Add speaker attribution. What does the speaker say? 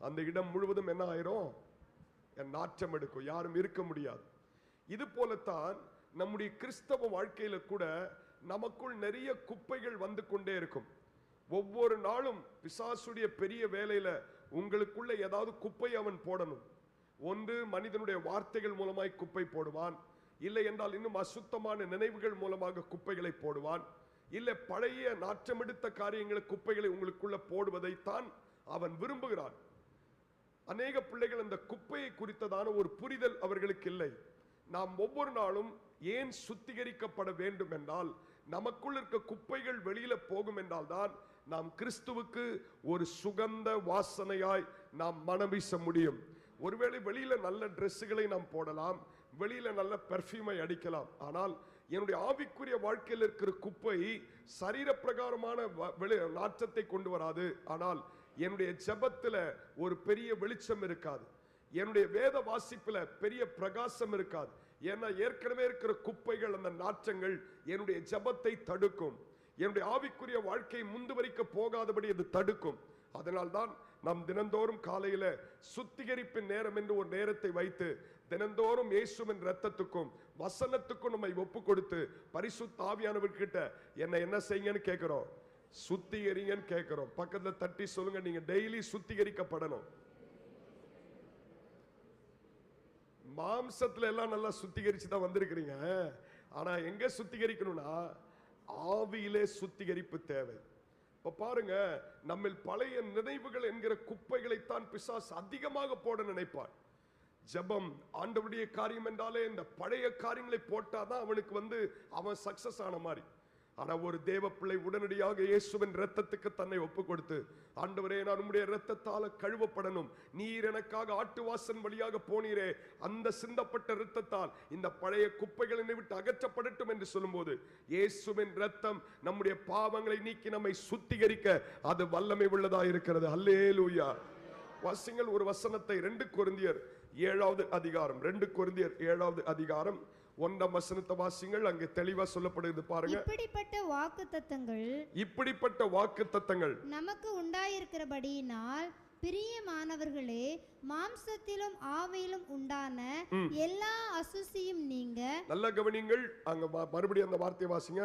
Speaker 1: அந்த இடம் முழுவதும் என்ன ஆயிரும்? என் நாற்றம் எடுக்கும். யாரும் இருக்க முடியாது. இது போலத்தான் நம்முடைய கிறிஸ்தவ வாழ்க்கையில கூட நமக்குள் நிறைய குப்பைகள் வந்து கொண்டே இருக்கும். ஒவ்வொரு நாளும் பிசாசுடைய பெரிய வேலையில உங்களுக்குள்ள ஏதாவது குப்பை அவன் போடணும். ஒன்று மனிதனுடைய வார்த்தைகள் மூலமாய் குப்பை போடுவான். இல்லை என்றால் இன்னும் அசுத்தமான நினைவுகள் மூலமாக குப்பைகளை போடுவான். இல்லை பழைய நாற்றமெடுத்த காரியங்களை குப்பைகளை உங்களுக்குள்ள போடுவதைத்தான் அவன் விரும்புகிறான். அநேக பிள்ளைகள் அந்த குப்பையை குறித்ததான ஒரு புரிதல் அவர்களுக்கு இல்லை. நாம் ஒவ்வொரு நாளும் ஏன் சுத்திகரிக்கப்பட வேண்டும் என்றால் நமக்குள் இருக்க குப்பைகள் வெளியில போகும் என்றால் தான் நாம் கிறிஸ்துவுக்கு ஒரு சுகந்த வாசனையாய் நாம் மனம் முடியும். ஒருவேளை வெளியில நல்ல ட்ரெஸ்ஸுகளை நாம் போடலாம் வெளியில நல்ல பெர்ஃப்யூமை அடிக்கலாம். ஆனால் என்னுடைய ஆவிக்குரிய வாழ்க்கையில் இருக்கிற குப்பை சரீர பிரகாரமான வ- வெளி நாற்றத்தை கொண்டு வராது. ஆனால் என்னுடைய ஜெபத்துல ஒரு பெரிய வெளிச்சம் இருக்காது. என்னுடைய வேத வாசிப்புல பெரிய பிரகாசம் இருக்காது. ஏன்னா ஏற்கனவே இருக்கிற குப்பைகள் அந்த நாற்றங்கள் என்னுடைய ஜெபத்தை தடுக்கும். என்னுடைய ஆவிக்குரிய வாழ்க்கை முந்து வரைக்க போகாதபடி அது தடுக்கும். அதனால்தான் நாம் தினந்தோறும் காலையில சுத்திகரிப்பின் நேரம் என்று ஒரு நேரத்தை வைத்து தினந்தோறும் இயேசுவின் ரத்தத்துக்கும் வசனத்துக்கும் நம்மை ஒப்பு கொடுத்து பரிசுத்த ஆவியானவர்கிட்ட என்ன என்ன செய்யுங்கன்னு கேட்கிறோம் சுத்திகரிங்கன்னு கேட்கிறோம் பக்கத்துல தட்டி சொல்லுங்க நீங்க டெய்லி சுத்திகரிக்கப்படணும். மாம்சத்துல எல்லாம் நல்லா சுத்திகரிச்சு தான் வந்திருக்கிறீங்க. ஆனா எங்க சுத்திகரிக்கணும்னா ஆவியிலே சுத்திகரிப்பு தேவை. இப்ப பாருங்க நம்மில் பழைய நினைவுகள் என்கிற குப்பைகளைத்தான் பிசாஸ் அதிகமாக போட நினைப்பான். ஜெபம் ஆண்டவருடைய காரியம் என்றாலே இந்த பழைய காரியங்களை போட்டாதான் அவனுக்கு வந்து அவன் சக்சஸ் ஆன மாதிரி. ஆனா ஒரு தேவ பிள்ளை உடனடியாக இயேசுவின் ரத்தத்துக்கு தன்னை ஒப்பு கொடுத்து ஆண்டவரே நான் உம்முடைய ரத்தத்தால கழுவப்படணும். நீர் எனக்காக ஆட்டுவாசன் வழியாக போனீரே. அந்த சிந்தப்பட்ட ரத்தத்தால் இந்த பழைய குப்பைகளை விட்டு அகற்றப்படட்டும் என்று சொல்லும்போது இயேசுவின் ரத்தம் நம்முடைய பாவங்களை நீக்கி நம்மை சுத்திகரிக்க அது வல்லமை உள்ளதா இருக்கிறது. அல்லேலூயா. வாசிங்கள் ஒரு வசனத்தை ரெண்டு குருந்தியர் ஏழாவது அதிகாரம் ரெண்டு குருந்தியர் ஏழாவது அதிகாரம். ஒன்றாம் வசனத்தை வாசிங்கள் அங்கே தெளிவா சொல்லப்படுகிறது பாருங்க.
Speaker 2: இப்படிப்பட்ட வாக்கு தத்தங்கள்
Speaker 1: இப்படிப்பட்ட வாக்கு தத்தங்கள்
Speaker 2: நமக்கு உண்டாயிருக்கிறபடியினால் பிரியமானவர்களே மாம்சத்திலும் ஆவியிலும் உண்டான எல்லா அசுசியும் நீங்க
Speaker 1: நல்ல கவனிங்கள். அங்க மறுபடியும் அந்த வார்த்தையை வாசிங்க.